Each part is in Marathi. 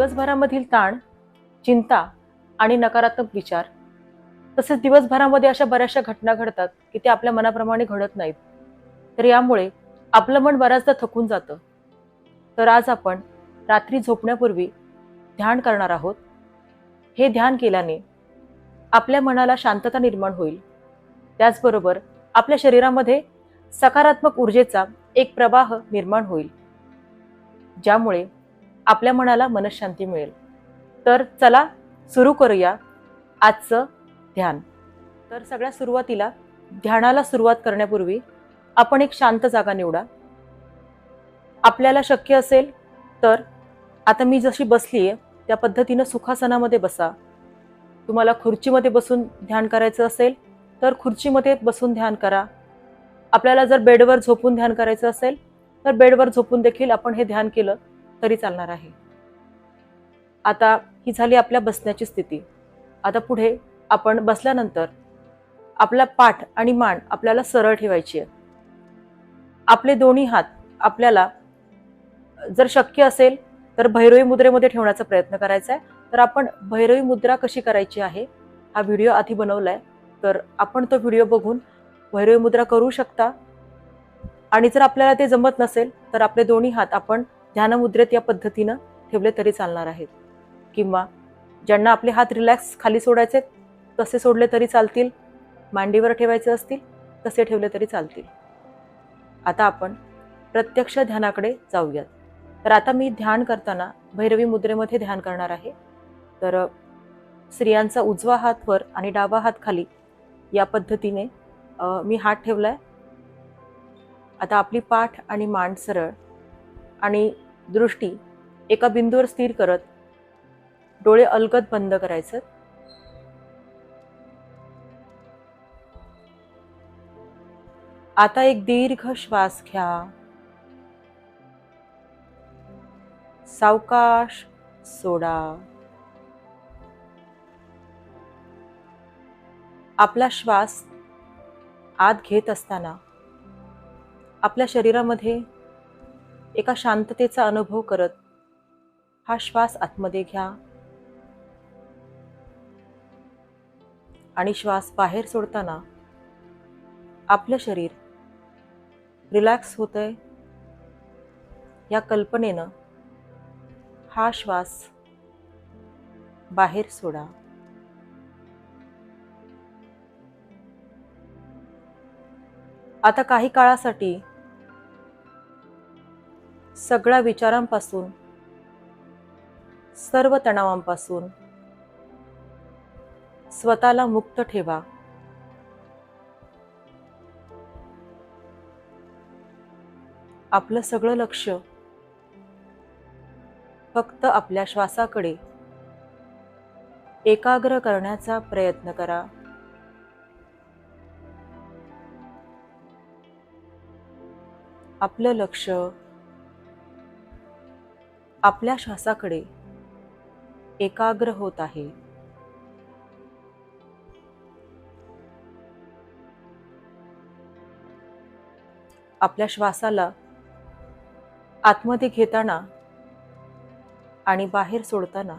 दिवसभरामधील ताण चिंता आणि नकारात्मक विचार तसेच दिवसभरामध्ये अशा बऱ्याचशा घटना घडतात की ते आपल्या मनाप्रमाणे घडत नाहीत. तर यामुळे आपलं मन बऱ्याचदा थकून जातं. तर आज आपण रात्री झोपण्यापूर्वी ध्यान करणार आहोत. हे ध्यान केल्याने आपल्या मनाला शांतता निर्माण होईल. त्याचबरोबर आपल्या शरीरामध्ये सकारात्मक ऊर्जेचा एक प्रवाह निर्माण होईल. ज्यामुळे आपल्या मनाला मनशांती मिळेल. तर चला सुरू करूया आजचं ध्यान. तर सगळ्या सुरुवातीला ध्यानाला सुरुवात करण्यापूर्वी आपण एक शांत जागा निवडा. आपल्याला शक्य असेल तर आता मी जशी बसली आहे त्या पद्धतीनं सुखासनामध्ये बसा. तुम्हाला खुर्चीमध्ये बसून ध्यान करायचं असेल तर खुर्चीमध्ये बसून ध्यान करा. आपल्याला जर बेडवर झोपून ध्यान करायचं असेल तर बेडवर झोपून देखील आपण हे ध्यान केलं. तरी चालणार आहे. आता ही झाली आपल्या बसण्याची स्थिती. आता पुढे आपण बसल्यानंतर आपला पाठ आणि मान आपल्याला सरळ ठेवायची आहे. आपले दोन्ही हात आपल्याला जर शक्य असेल तर भैरवी मुद्रेमध्ये ठेवण्याचा प्रयत्न करायचा आहे. तर आपण भैरवी मुद्रा कशी करायची आहे? हा व्हिडिओ आधी बनवलाय. तर आपण तो व्हिडिओ बघून भैरवी मुद्रा करू शकता. आणि जर आपल्याला ते जमत नसेल तर आपले दोन्ही हात आपण ध्यानमुद्रेत या पद्धतीनं ठेवले तरी चालणार आहेत. किंवा ज्यांना आपले हात रिलॅक्स खाली सोडायचे तसे सोडले तरी चालतील मांडीवर ठेवायचे असतील तसे ठेवले तरी चालतील. आता आपण प्रत्यक्ष ध्यानाकडे जाऊयात. तर आता मी ध्यान करताना भैरवी मुद्रेमध्ये ध्यान करणार आहे. तर स्त्रियांचा उजवा हात वर आणि डावा हात खाली या पद्धतीने मी हात ठेवला आहे आता आपली पाठ आणि मांड सरळ आणि दृष्टी एका बिंदूवर स्थिर करत डोळे अलगद बंद करायचं. आता एक दीर्घ श्वास घ्या. सावकाश सोडा. आपला श्वास आत घेत असताना आपल्या शरीरामध्ये एका शांततेचा अनुभव करत हा श्वास आतमध्ये घ्या. आणि श्वास बाहेर सोडताना आपलं शरीर रिलॅक्स होतंय. या कल्पनेनं हा श्वास बाहेर सोडा. आता काही काळासाठी सगळ्या विचारांपासून सर्व तणावांपासून स्वतःला मुक्त ठेवा. आपलं सगळं लक्ष फक्त आपल्या श्वासाकडे. एकाग्र करण्याचा प्रयत्न करा. आपलं लक्ष आपल्या श्वासाकडे एकाग्र होत आहे. आपल्या श्वासाला आतमध्ये घेताना आणि बाहेर सोडताना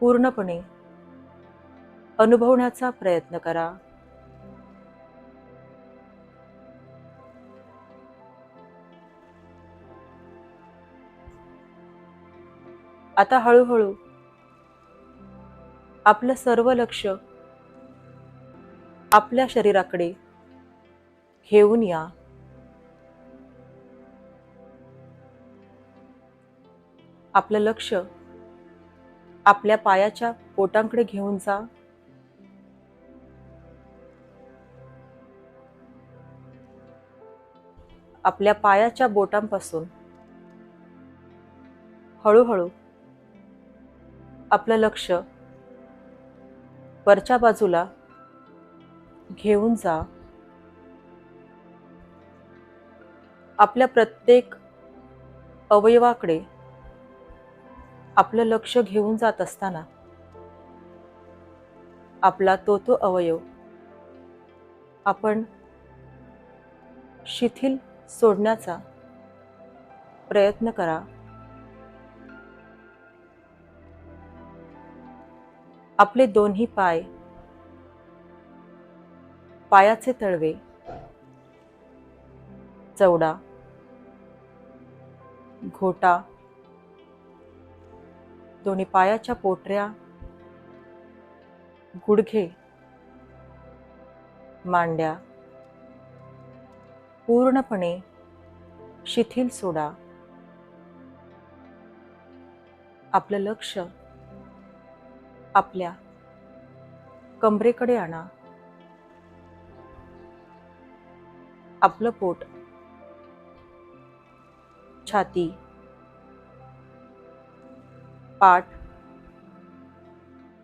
पूर्णपणे अनुभवण्याचा प्रयत्न करा. आता हळूहळू. आपलं सर्व लक्ष आपल्या शरीराकडे घेऊन या. आपलं लक्ष आपल्या पायाच्या पोटांकडे घेऊन जा. आपल्या पायाच्या बोटांपासून हळूहळू आपलं लक्ष वरच्या बाजूला घेऊन जा. आपल्या प्रत्येक अवयवाकडे आपलं लक्ष घेऊन जात असताना आपला तो तो अवयव आपण शिथिल सोडण्याचा प्रयत्न करा. आपले दोन्ही पाय पायाचे तळवे. चवडा घोटा. दोन्ही पायाच्या पोटऱ्या. गुडघे. मांड्या. पूर्णपणे शिथिल सोडा. आपलं लक्ष आपल्या कमरेकडे आणा. आपलं पोट. छाती. पाठ.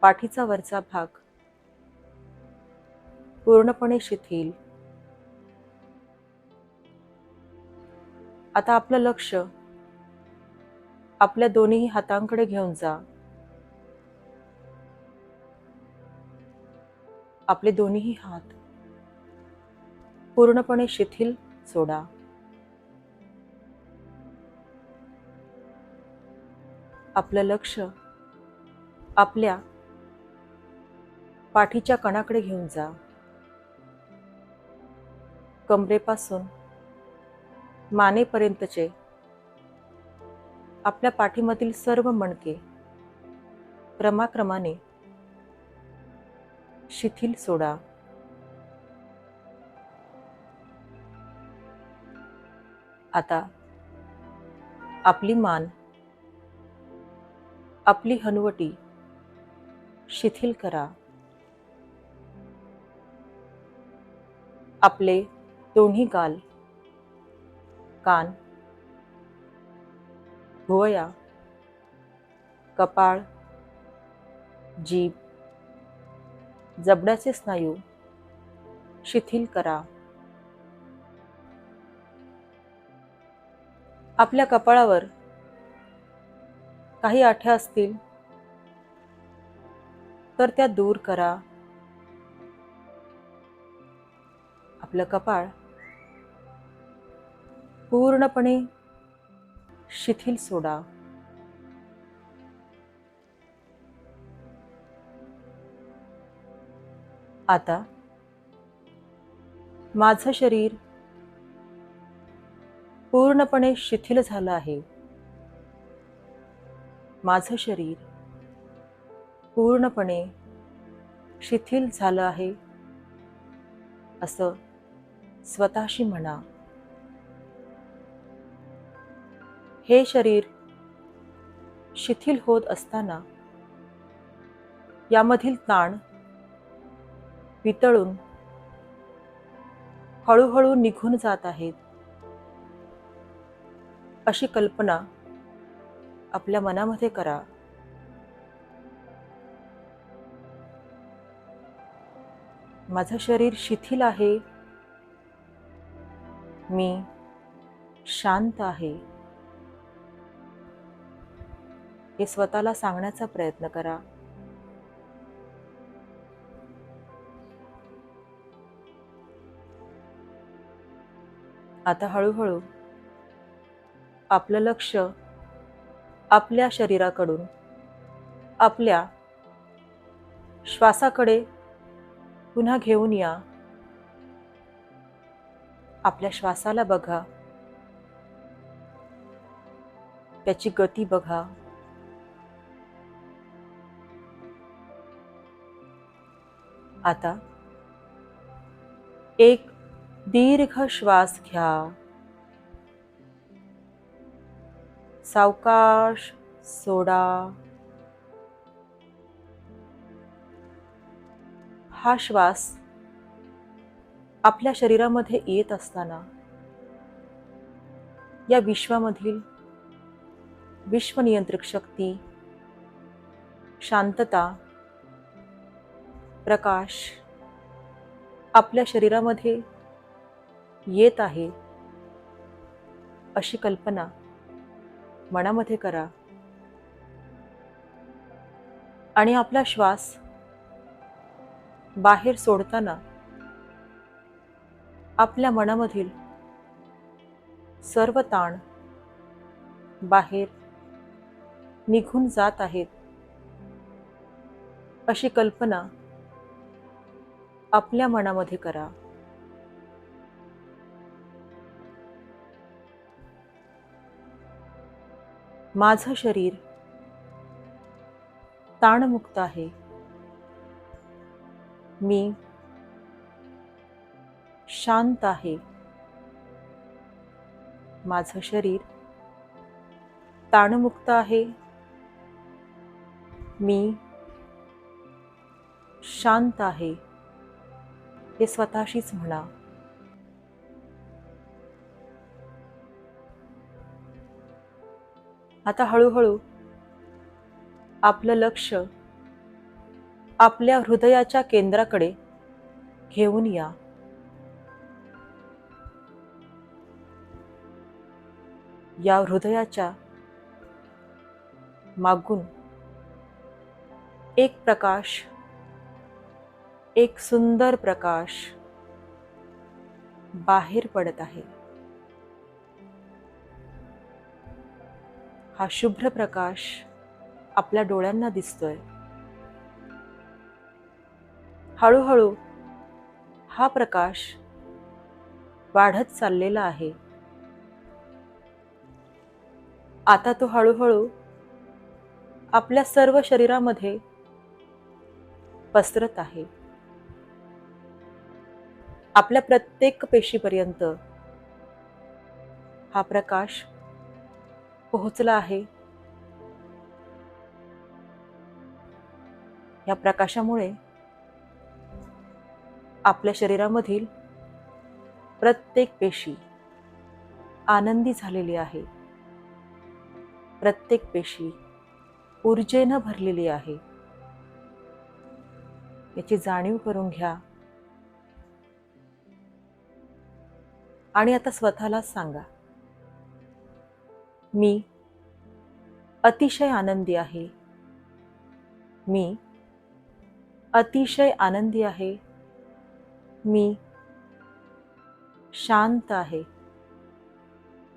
पाठीचा वरचा भाग. पूर्णपणे शिथिल. आता आपलं लक्ष. आपल्या दोन्ही हातांकडे घेऊन जा. आपले दोन्ही हात पूर्णपणे शिथिल सोडा. आपलं लक्ष आपल्या पाठीच्या कणाकडे घेऊन जा. कमरेपासून मानेपर्यंतचे आपल्या पाठीमधील सर्व मणके क्रमाक्रमाने शिथिल सोडा. आता आपली मान आपली हनुवटी शिथिल करा. आपले दोन्ही गाल कान भुवया कपाळ जीभ जबड्याचे स्नायू. शिथिल करा. आपल्या कपाळावर काही आठ्या असतील तर त्या दूर करा. आपलं कपाळ पूर्णपणे शिथिल सोडा. आता. माझं शरीर पूर्णपणे शिथिल झालं आहे. माझं शरीर पूर्णपणे शिथिल झालं आहे असं स्वतःशी म्हणा. हे शरीर शिथिल होत असताना यामधील ताण वितळून हळूहळू निघून जात आहेत. अशी कल्पना आपल्या मनामध्ये करा. माझं शरीर शिथिल आहे. मी शांत आहे. हे स्वतःला सांगण्याचा प्रयत्न करा. आता हळूहळू आपलं लक्ष आपल्या शरीराकडून आपल्या श्वासाकडे पुन्हा घेऊन या. आपल्या श्वासाला बघा. त्याची गती बघा. आता एक दीर्घ श्वास घ्या सावकाश सोडा। हा श्वास आपल्या शरीरामध्ये येत असताना, या विश्वामधील विश्वनियंत्रक शक्ती, शांतता, प्रकाश आपल्या शरीरामध्ये येत आहे अशी कल्पना मनामध्ये करा. आणि आपला श्वास बाहेर सोडताना आपल्या मनामधील सर्व ताण बाहेर निघून जात आहेत अशी कल्पना आपल्या मनामध्ये करा. माझं शरीर ताणमुक्त आहे. मी शांत आहे. माझं शरीर ताणमुक्त आहे. मी शांत आहे. हे स्वतःशीच म्हणा. आता हळूहळू आपलं लक्ष आपल्या हृदयाच्या केंद्राकडे घेऊन या. या हृदयाच्या मागून एक प्रकाश एक सुंदर प्रकाश बाहेर पडत आहे. हा शुभ्र प्रकाश आपल्या डोळ्यांना दिसतोय. हळूहळू हा प्रकाश वाढत चाललेला आहे. आता तो हळूहळू आपल्या सर्व शरीरामध्ये पसरत आहे. आपल्या प्रत्येक पेशीपर्यंत हा प्रकाश पोहोचला आहे. या प्रकाशामुळे आपल्या शरीरामधील प्रत्येक पेशी आनंदी झालेली आहे. प्रत्येक पेशी ऊर्जेनं भरलेली आहे. याची जाणीव करून घ्या. आणि आता स्वतःला सांगा. मी अतिशय आनंदी आहे. मी अतिशय आनंदी आहे. मी शांत आहे.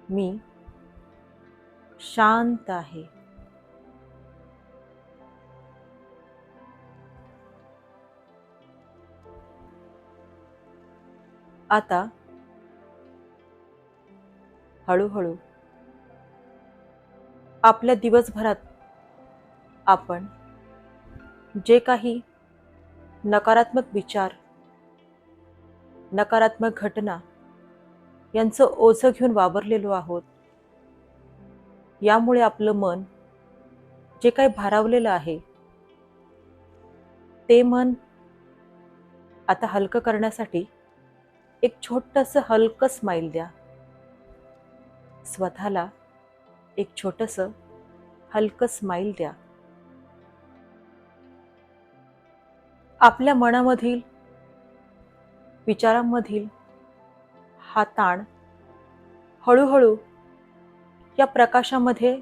मी शांत आहे. आता हळूहळू आपल्या दिवसभरात आपण जे काही नकारात्मक विचार नकारात्मक घटना यांचं ओझं घेऊन वावरलेलो आहोत यामुळे आपलं मन जे काही भारावलेलं आहे ते मन आता हलकं करण्यासाठी एक छोटंसं हलकं स्माईल द्या. स्वतःला एक छोटंसं हलकं स्माईल द्या. आपल्या मनामधील विचारांमधील हा ताण हळूहळू या प्रकाशामध्ये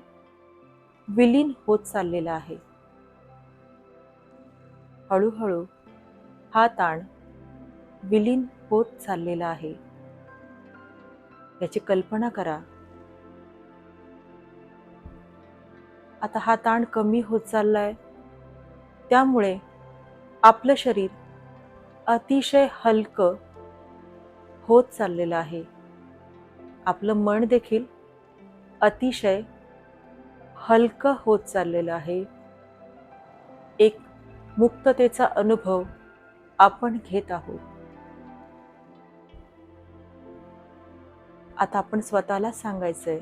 विलीन होत चाललेला आहे. हळूहळू हा ताण विलीन होत चाललेला आहे. याची कल्पना करा. आता हा ताण कमी होत चाललाय. त्यामुळे आपलं शरीर अतिशय हलकं होत चाललेलं आहे. आपलं मन देखील अतिशय हलकं होत चाललेलं आहे. एक मुक्ततेचा अनुभव आपण घेत आहोत. आता आपण स्वतःला सांगायचंय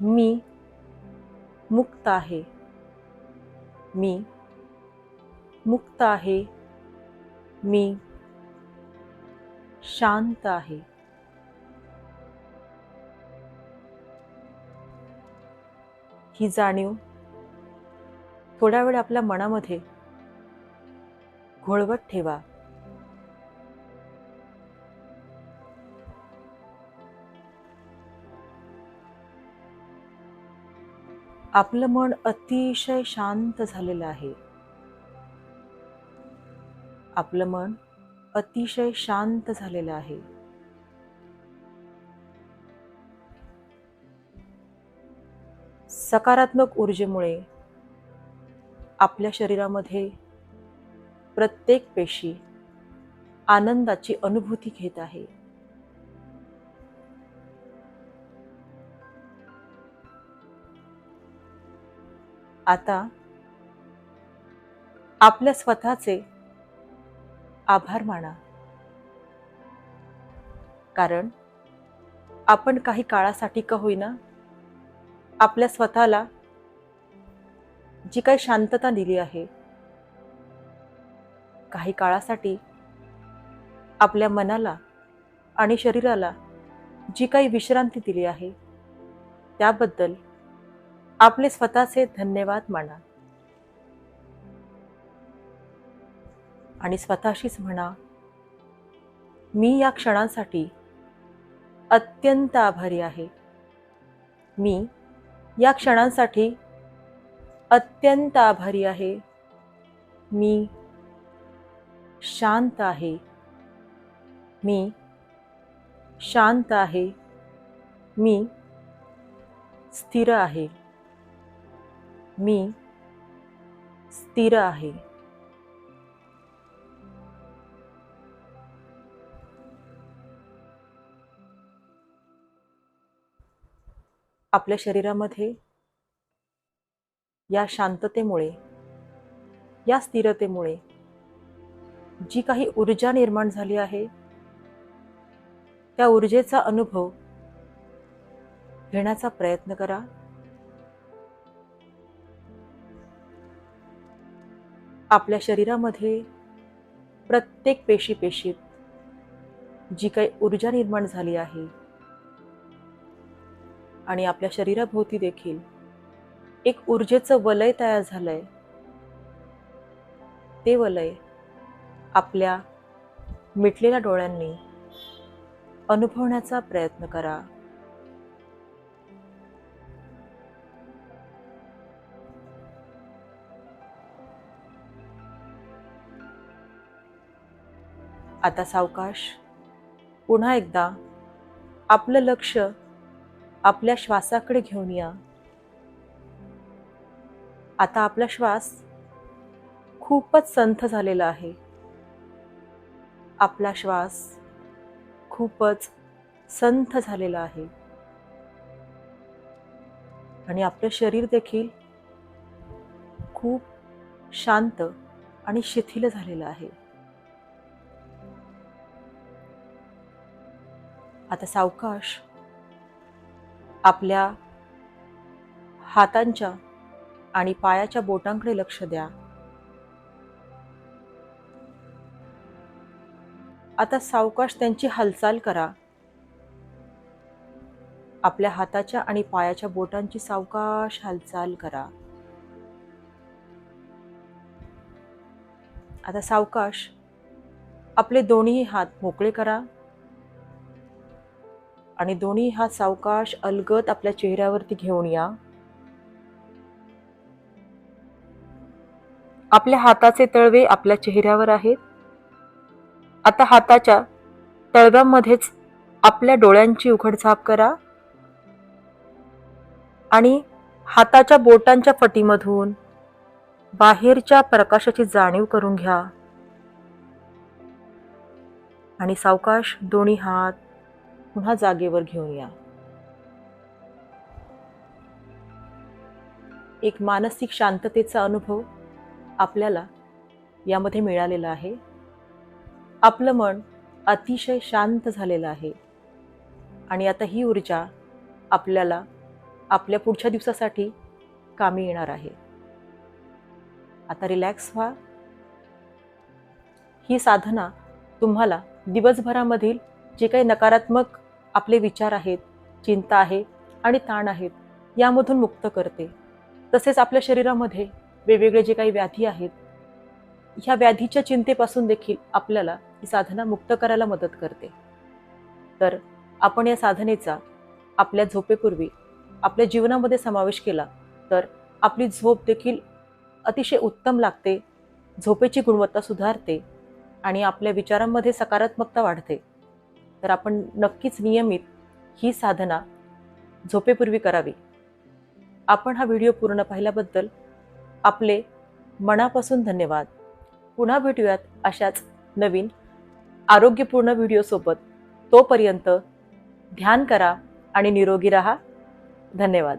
मी मुक्त आहे. मी मुक्त आहे. मी शांत आहे. ही जाणीव थोड्या वेळ आपल्या मनामध्ये घोळवत ठेवा. आपलं मन अतिशय शांत झालेलं आहे. आपलं मन अतिशय शांत झालेलं आहे. सकारात्मक ऊर्जेमुळे आपल्या शरीरामध्ये प्रत्येक पेशी आनंदाची अनुभूती घेत आहे. आता आपल्या स्वतःचे आभार माना. कारण आपण काही काळासाठी का होईना आपल्या स्वतःला जी काही शांतता दिली आहे काही काळासाठी आपल्या मनाला आणि शरीराला जी काही विश्रांती दिली आहे त्याबद्दल आपले स्वतःचे धन्यवाद माना आणि स्वतःशीच म्हणा मी या क्षणांसाठी अत्यंत आभारी आहे. मी या क्षणांसाठी अत्यंत आभारी आहे. मी शांत आहे. मी शांत आहे. मी स्थिर आहे. मी स्थिर आहे. आपल्या शरीरामध्ये या शांततेमुळे या स्थिरतेमुळे जी काही ऊर्जा निर्माण झाली आहे त्या ऊर्जेचा अनुभव घेण्याचा प्रयत्न करा. आपल्या शरीरामध्ये प्रत्येक पेशी पेशीत जी काही ऊर्जा निर्माण झाली आहे आणि आपल्या शरीराभोवती देखील एक ऊर्जेचं वलय तयार झालंय ते वलय आपल्या मिटलेल्या डोळ्यांनी अनुभवण्याचा प्रयत्न करा. आता सावकाश पुन्हा एकदा आपलं लक्ष आपल्या श्वासाकडे घेऊन या. आता आपला श्वास खूपच संथ झालेला आहे. आपला श्वास खूपच संथ झालेला आहे. आणि आपलं शरीर देखील खूप शांत आणि शिथिल झालेलं आहे. आता सावकाश आपल्या हातांच्या आणि पायाच्या बोटांकडे लक्ष द्या. आता सावकाश त्यांची हालचाल करा. आपल्या हाताच्या आणि पायाच्या बोटांची सावकाश हालचाल करा. आता सावकाश आपले दोन्ही हात मोकळे करा. आणि दोन्ही हात सावकाश अलगद आपल्या चेहऱ्यावरती घेऊन या. आपल्या हाताचे तळवे आपल्या चेहऱ्यावर आहेत. आता हाताच्या तळव्यांमध्येच आपल्या डोळ्यांची उघडझाप करा. आणि हाताच्या बोटांच्या फटीमधून बाहेरच्या प्रकाशाची जाणीव करून घ्या. आणि सावकाश दोन्ही हात पुन्हा जागेवर घेऊन या. एक मानसिक शांततेचा अनुभव आपल्याला यामध्ये मिळालेला आहे. आपलं मन अतिशय शांत झालेलं आहे आणि आता ही ऊर्जा आपल्याला आपल्या पुढच्या दिवसासाठी कामी येणार आहे. आता रिलॅक्स व्हा. ही साधना तुम्हाला दिवसभरामधील जे काही नकारात्मक आपले विचार आहेत चिंता आहे आणि ताण आहेत यामधून मुक्त करते. तसेच आपल्या शरीरामध्ये वेगवेगळे जे काही व्याधी आहेत ह्या व्याधीच्या चिंतेपासून देखील आपल्याला ही साधना मुक्त करायला मदत करते. तर आपण या साधनेचा आपल्या झोपेपूर्वी आपल्या जीवनामध्ये समावेश केला तर आपली झोप देखील अतिशय उत्तम लागते झोपेची गुणवत्ता सुधारते आणि आपल्या विचारांमध्ये सकारात्मकता वाढते. तर आपण नक्कीच नियमित ही साधना झोपेपूर्वी करावी. आपण हा व्हिडिओ पूर्ण पाहिल्याबद्दल आपले मनापासून धन्यवाद. पुन्हा भेटूयात अशाच नवीन आरोग्यपूर्ण व्हिडिओसोबत तोपर्यंत ध्यान करा आणि निरोगी राहा. धन्यवाद.